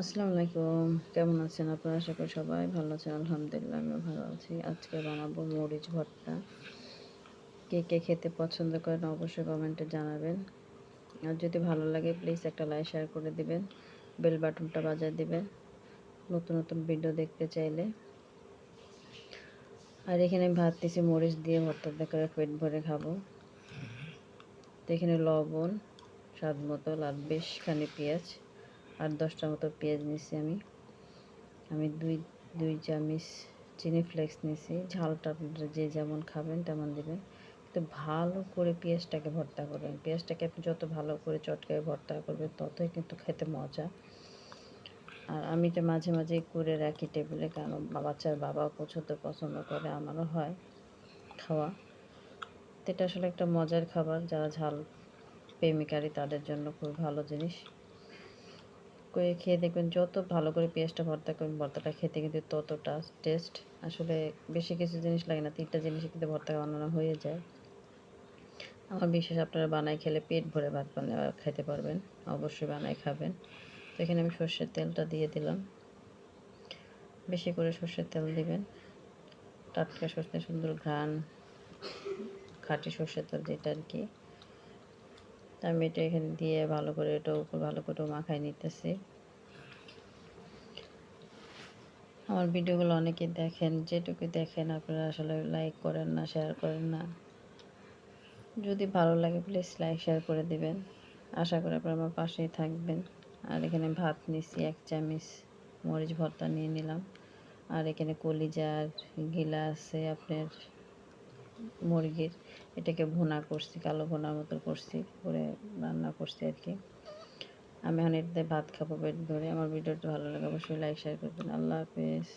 আসসালামু আলাইকুম। কেমন আছেন আপনারা? আশা করি সবাই ভালো আছেন। আলহামদুলিল্লাহ, আমিও ভালো আছি। আজকে বানাবো মরিচ ভর্তা। কে কে খেতে পছন্দ করেন অবশ্যই কমেন্টে জানাবেন। আর যদি ভালো লাগে প্লিজ একটা লাইক শেয়ার করে দিবেন। বেল বাটনটা বাজায় দিবেন। নতুন নতুন ভিডিও দেখতে চাইলে। আর এখানে ভাত দিছি মরিচ দিয়ে ভর্তা। করে পেট ভরে খাব। তো এখানে লবণ, স্বাদ মতো বেশ খানি পেঁয়াজ। আর দশটার মতো পেঁয়াজ নিছি আমি। আমি দুই দুই চামচ চিনি ফ্লেক্স নিছি ঝালটা আপনারা যে যেমন খাবেন তেমন দেবেন। তো ভালো করে পেঁয়াজটাকে ভর্তা করবেন। পেঁয়াজটাকে আপনি যত ভালো করে চটকায় ভর্তা করবেন, ততই কিন্তু খেতে মজা। আর আমি তো মাঝে মাঝে করে রাখি টেবিলে, কারণ বাচ্চার বাবা পছন্দ পছন্দ করে, আমারও হয় খাওয়া। তো এটা আসলে একটা মজার খাবার। যারা ঝাল প্রেমিকারী তাদের জন্য খুব ভালো জিনিস। করে খেয়ে দেখবেন যত ভালো করে পেঁয়াজটা ভর্তা করবেন, ভর্তাটা খেতে কিন্তু ততটা টেস্ট আসলে বেশি কিছু জিনিস লাগে না, তিনটা জিনিস কিন্তু ভর্তা বানানো হয়ে যায়। আমার বিশেষ আপনারা বানাই খেলে পেট ভরে ভাত বানিয়ে খেতে পারবেন, অবশ্যই বানাই খাবেন। তো এখানে আমি সর্ষের তেলটা দিয়ে দিলাম। বেশি করে সর্ষের তেল দিবেন। টাটকা সর্ষে সুন্দর ঘ্রাণ, খাঁটি সর্ষের তেল যেটা আর কি। আমি এটা এখানে দিয়ে ভালো করে এটা উপর ভালো করে মাখাই নিতেছি। আমার ভিডিওগুলো অনেকে দেখেন, যেটুকু দেখেন আপনারা আসলে লাইক করেন না শেয়ার করেন না। যদি ভালো লাগে প্লিজ লাইক শেয়ার করে দিবেন। আশা করি আপনারা আমার পাশেই থাকবেন। আর এখানে ভাত নিছি, এক চামচ মরিচ ভর্তা নিয়ে নিলাম। আর এখানে কলিজার গিলা আছে আপনার মুরগির, এটাকে ভুনা করছি, কালো ভুনার মতো করছি, করে রান্না করছি আর কি। আমি এটাতে ভাত খাব পেট ধরে আমার ভিডিওটা ভালো লাগে অবশ্যই লাইক শেয়ার করবেন। আল্লাহ হাফেজ।